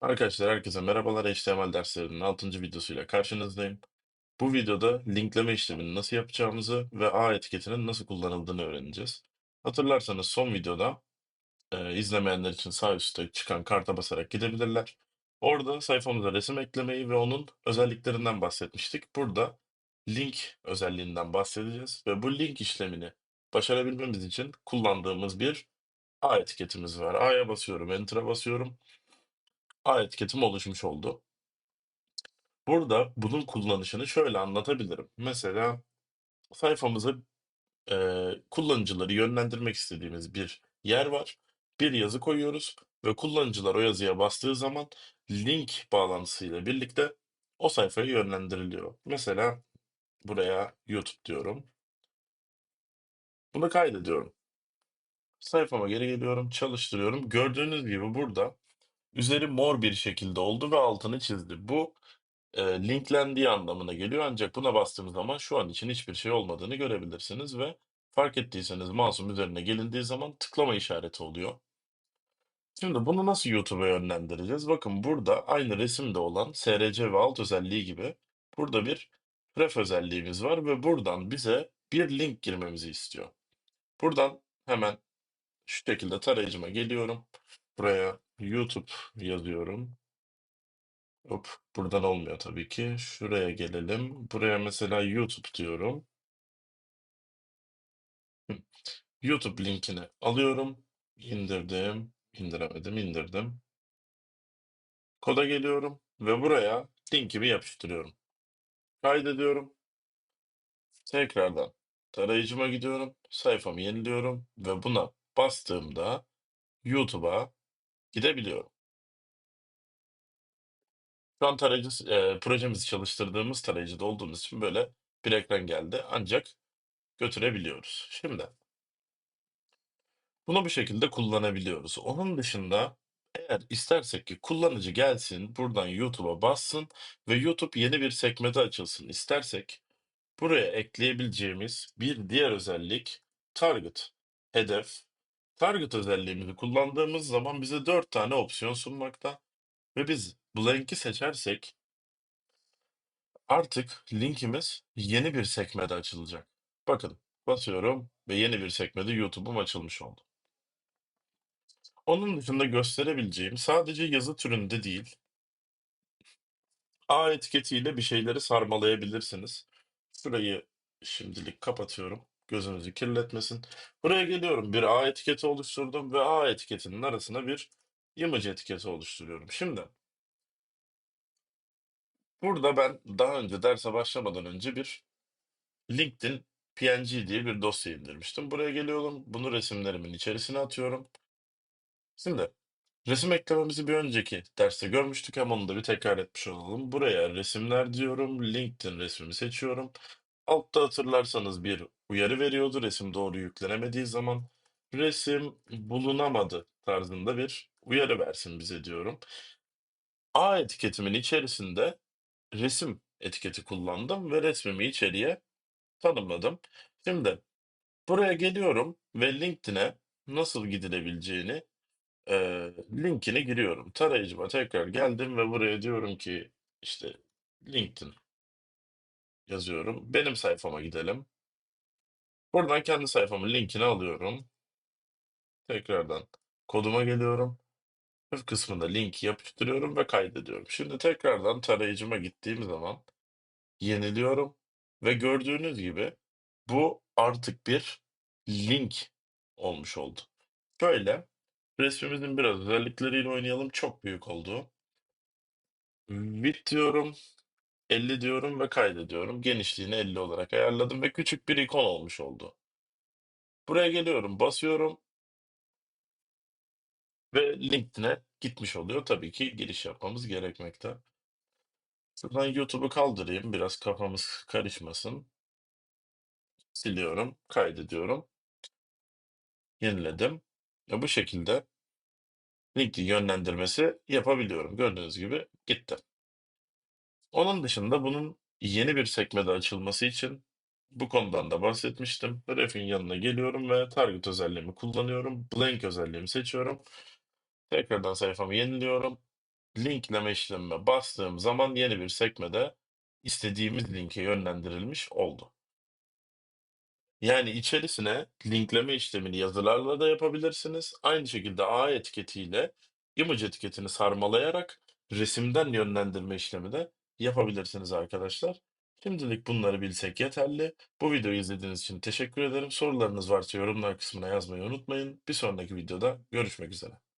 Arkadaşlar herkese merhabalar. HTML derslerinin 6. videosuyla karşınızdayım. Bu videoda linkleme işlemini nasıl yapacağımızı ve A etiketinin nasıl kullanıldığını öğreneceğiz. Hatırlarsanız son videoda e, izlemeyenler için sağ üstte çıkan karta basarak gidebilirler. Orada sayfamıza resim eklemeyi ve onun özelliklerinden bahsetmiştik. Burada link özelliğinden bahsedeceğiz ve bu link işlemini başarabilmemiz için kullandığımız bir A etiketimiz var. A'ya basıyorum, Enter'a basıyorum. A etiketim oluşmuş oldu. Burada bunun kullanışını şöyle anlatabilirim. Mesela sayfamıza, eee, kullanıcıları yönlendirmek istediğimiz bir yer var. Bir yazı koyuyoruz ve kullanıcılar o yazıya bastığı zaman link bağlantısıyla birlikte o sayfaya yönlendiriliyor. Mesela buraya YouTube diyorum. Bunu kaydediyorum. Sayfama geri geliyorum, çalıştırıyorum. Gördüğünüz gibi burada üzeri mor bir şekilde oldu ve altını çizdi. Bu Eee, linklendiği anlamına geliyor ancak buna bastığımız zaman şu an için hiçbir şey olmadığını görebilirsiniz ve fark ettiyseniz mouse'un üzerine gelindiği zaman tıklama işareti oluyor. Şimdi bunu nasıl YouTube'a yönlendireceğiz? Bakın burada aynı resimde olan SRC ve alt özelliği gibi burada bir ref özelliğimiz var ve buradan bize bir link girmemizi istiyor. Buradan hemen şu şekilde tarayıcıma geliyorum. Buraya YouTube yazıyorum. Hop, buradan olmuyor tabii ki. Şuraya gelelim. Buraya mesela YouTube diyorum. YouTube linkini alıyorum. İndirdim. İndiremedim, indirdim. Koda geliyorum ve buraya linkimi yapıştırıyorum. Kaydediyorum. Tekrardan tarayıcıma gidiyorum. Sayfamı yeniliyorum ve buna bastığımda YouTube'a gidebiliyorum. Şu an tarayıcı, eee, projemizi çalıştırdığımız tarayıcıda olduğumuz için böyle bir ekran geldi. Ancak götürebiliyoruz. Şimdi Bunu bu şekilde kullanabiliyoruz. Onun dışında eğer istersek ki kullanıcı gelsin, buradan YouTube'a bassın ve YouTube yeni bir sekmede açılsın istersek, buraya ekleyebileceğimiz bir diğer özellik target, hedef. Target özelliğimizi kullandığımız zaman bize 4 tane opsiyon sunmakta ve biz blank'i seçersek artık linkimiz yeni bir sekmede açılacak. Bakın basıyorum ve yeni bir sekmede YouTube'um açılmış oldu. Onun dışında gösterebileceğim sadece yazı türünde değil, A etiketiyle bir şeyleri sarmalayabilirsiniz. Şurayı şimdilik kapatıyorum. Gözünüzü kirletmesin. Buraya geliyorum. Bir A etiketi oluşturdum ve A etiketinin arasına bir image etiketi oluşturuyorum. Şimdi burada ben daha önce derse başlamadan önce bir LinkedIn PNG diye bir dosya indirmiştim. Buraya geliyorum. Bunu resimlerimin içerisine atıyorum. Şimdi resim eklememizi bir önceki derste görmüştük ama onu da bir tekrar etmiş olalım. Buraya resimler diyorum. LinkedIn resmimi seçiyorum. Altta hatırlarsanız bir uyarı veriyordu resim doğru yüklenemediği zaman. Resim bulunamadı tarzında bir uyarı versin bize diyorum. A etiketimin içerisinde resim etiketi kullandım ve resmimi içeriye tanımladım. Şimdi buraya geliyorum ve LinkedIn'e nasıl gidilebileceğini Eee, linkini giriyorum. Tarayıcıma tekrar geldim ve buraya diyorum ki işte LinkedIn yazıyorum. Benim sayfama gidelim. Buradan kendi sayfamın linkini alıyorum. Tekrardan koduma geliyorum. Üst kısmında linki yapıştırıyorum ve kaydediyorum. Şimdi tekrardan tarayıcıma gittiğim zaman yeniliyorum ve gördüğünüz gibi bu artık bir link olmuş oldu. Şöyle resmimizin biraz özellikleriyle oynayalım. Çok büyük oldu. Width diyorum. 50 diyorum ve kaydediyorum. Genişliğini 50 olarak ayarladım ve küçük bir ikon olmuş oldu. Buraya geliyorum, basıyorum ve LinkedIn'e gitmiş oluyor. Tabii ki giriş yapmamız gerekmekte. Şuradan YouTube'u kaldırayım, biraz kafamız karışmasın. Siliyorum, kaydediyorum, yeniledim. Ve bu şekilde LinkedIn yönlendirmesi yapabiliyorum. Gördüğünüz gibi gitti. Onun dışında bunun yeni bir sekmede açılması için bu konudan da bahsetmiştim. Ref'in yanına geliyorum ve target özelliğimi kullanıyorum. Blank özelliğimi seçiyorum. Tekrardan sayfamı yeniliyorum. linkleme işlemine bastığım zaman yeni bir sekmede istediğimiz linke yönlendirilmiş oldu. Yani içerisine linkleme işlemini yazılarla da yapabilirsiniz. Aynı şekilde A etiketiyle image etiketini sarmalayarak resimden yönlendirme işlemi de yapabilirsiniz arkadaşlar. Şimdilik bunları bilsek yeterli. Bu videoyu izlediğiniz için teşekkür ederim. Sorularınız varsa yorumlar kısmına yazmayı unutmayın. Bir sonraki videoda görüşmek üzere.